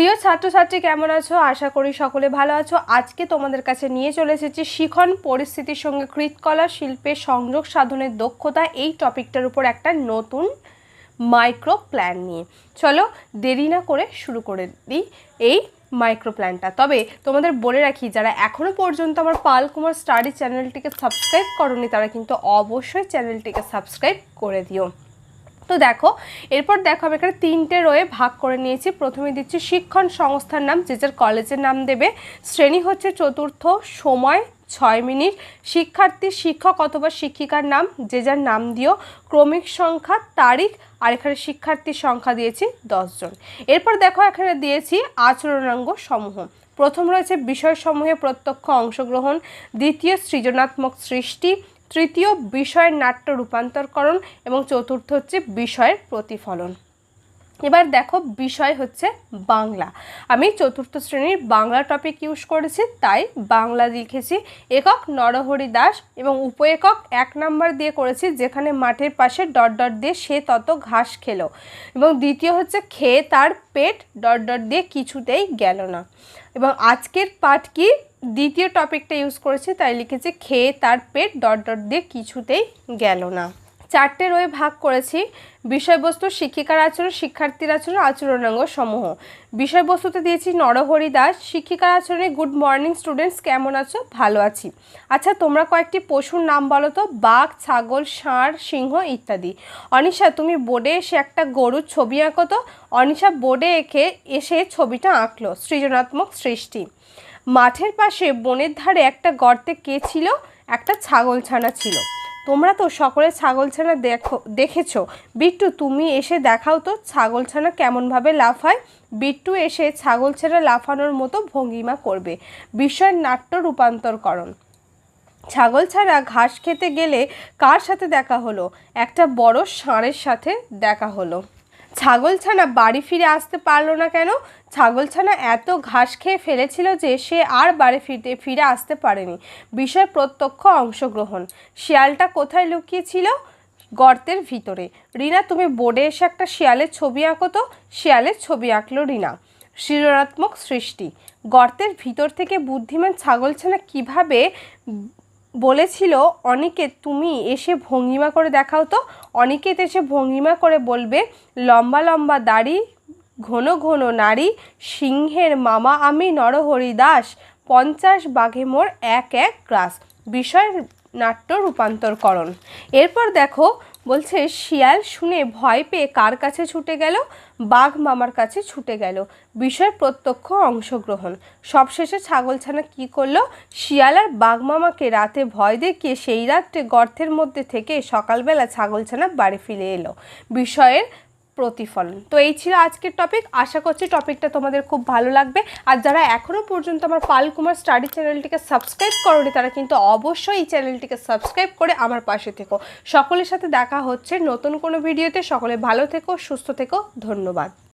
প্রিয় ছাত্রছাত্রী, কেমন আছো? আশা করি সকলে ভালো আছো। আজকে তোমাদের কাছে নিয়ে চলে এসেছি শিখন পরিস্থিতির সঙ্গে কৃতকলা শিল্পের সংযোগ সাধনের দক্ষতা। এই টপিকটার উপর একটা নতুন মাইক্রো প্ল্যান নিয়ে। চলো দেরি না করে শুরু করে দিই এই মাইক্রো প্ল্যানটা। তবে তোমাদের বলে রাখি, যারা এখনও পর্যন্ত আমার পাল কুমার স্টাডি চ্যানেলটিকে সাবস্ক্রাইব করনি, তারা কিন্তু অবশ্যই চ্যানেলটিকে সাবস্ক্রাইব করে দিও। তো দেখো, এরপর দেখো আমি এখানে তিনটে রয়ে ভাগ করে নিয়েছি। প্রথমে দিচ্ছি শিক্ষণ সংস্থার নাম, যে যার কলেজের নাম দেবে। শ্রেণি হচ্ছে চতুর্থ, সময় ছয় মিনিট। শিক্ষার্থী, শিক্ষক অথবা শিক্ষিকার নাম, যে যার নাম দিও। ক্রমিক সংখ্যা, তারিখ, আর এখানে শিক্ষার্থীর সংখ্যা দিয়েছি দশজন এরপর দেখো এখানে দিয়েছি আচরণাঙ্গ সমূহ। প্রথম রয়েছে বিষয়সমূহে প্রত্যক্ষ অংশগ্রহণ। দ্বিতীয় সৃজনাত্মক সৃষ্টি। তৃতীয় বিষয়ের নাট্য রূপান্তরকরণ এবং চতুর্থ হচ্ছে বিষয়ের প্রতিফলন। এবার দেখো বিষয় হচ্ছে বাংলা। আমি চতুর্থ শ্রেণির বাংলা টপিক ইউজ করেছি, তাই বাংলা লিখেছি। একক নরহরি দাস এবং উপ একক এক নাম্বার দিয়ে করেছি, যেখানে মাঠের পাশে ডট ডট দিয়ে সে তত ঘাস খেলো। এবং দ্বিতীয় হচ্ছে খেয়ে তার পেট, ডট ডট দিয়ে কিছুতেই গেল না। এবং আজকের পাঠ কি? দ্বিতীয় টপিকটা ইউজ করেছি, তাই লিখেছি, খেয়ে তার পেট ডট ডট দিয়ে কিছুতেই গেল না। চারটে রয়ে ভাগ করেছি, বিষয়বস্তু, শিক্ষিকার আচরণ, শিক্ষার্থীর আচরণ আচরণাঙ্গ সমূহ বিষয়বস্তুতে দিয়েছি, নরহরি দাস, শিক্ষিকার আচরণে গুড মর্নিং স্টুডেন্টস, কেমন আছো? ভালো আছি। আচ্ছা তোমরা কয়েকটি পশুর নাম বলো তো, বাঘ, ছাগল, ষাঁড়, সিংহ ইত্যাদি। অনিশা, তুমি বোর্ডে এসে একটা গরুর ছবি আঁকো তো। অনিশা, বোর্ডে এঁকে, এসে ছবিটা আঁকলো। সৃজনাত্মক সৃষ্টি। মাঠের পাশে বনের ধারে একটা গর্তে কে ছিল? একটা ছাগল ছানা ছিল। তোমরা তো সকলে ছাগলছানা দেখো, দেখেছ। বিট্টু, তুমি এসে দেখাও তো ছাগলছানা কেমনভাবে লাফায় বিট্টু এসে ছাগল ছাগলছানা লাফানোর মতো ভঙ্গিমা করবে। বিষয়ের নাট্য রূপান্তরকরণ। ছাগল ছাড়া ঘাস খেতে গেলে কার সাথে দেখা হলো? একটা বড় ষাঁড়ের সাথে দেখা হলো। ছাগলছানা বাড়ি ফিরে আসতে পারল না কেন? ছাগলছানা এত ঘাস খেয়ে ফেলেছিল যে সে আর বাড়ি ফিরতে, ফিরে আসতে পারেনি। বিষয় প্রত্যক্ষ অংশগ্রহণ। শিয়ালটা কোথায় লুকিয়েছিল? গর্তের ভিতরে। রিনা, তুমি বোর্ডে এসে একটা শিয়ালের ছবি আঁকো তো। শিয়ালের ছবি আঁকলো রিনা। সৃজনাত্মক সৃষ্টি। গর্তের ভিতর থেকে বুদ্ধিমান ছাগলছানা কীভাবে বলেছিল, অনেকে তুমি এসে ভঙ্গিমা করে দেখাও তো। অনেকে এসে ভঙ্গিমা করে বলবে, লম্বা লম্বা দাড়ি, ঘন ঘন নারী সিংহের মামা আমি নরহরি দাস পঞ্চাশ বাঘে মোর এক এক গ্রাস। বিষয় নাট্য রূপান্তরকরণ। এরপর দেখো, বলছে, শিয়াল শুনে ভয় পেয়ে কার কাছে ছুটে গেল? বাঘ মামার কাছে ছুটে গেল। বিষয় প্রত্যক্ষ অংশগ্রহণ। সবশেষে ছাগলছানা কি করল? শিয়াল আর বাঘ মামাকে রাতে ভয় দেখিয়ে সেই রাত্রে গর্তের মধ্যে থেকে সকালবেলা ছাগলছানা বাড়ি ফিরে এলো। বিষয়ের প্রতিফলন। তো এই ছিল আজকের টপিক আশা করছি টপিকটা তোমাদের খুব ভালো লাগবে। আর যারা এখনও পর্যন্ত আমার পাল কুমার স্টাডি চ্যানেলটিকে সাবস্ক্রাইব করোনি, তারা কিন্তু অবশ্যই এই চ্যানেলটিকে সাবস্ক্রাইব করে আমার পাশে থেকো। সকলের সাথে দেখা হচ্ছে নতুন কোনো ভিডিওতে সকলে ভালো থেকো, সুস্থ থেকো। ধন্যবাদ।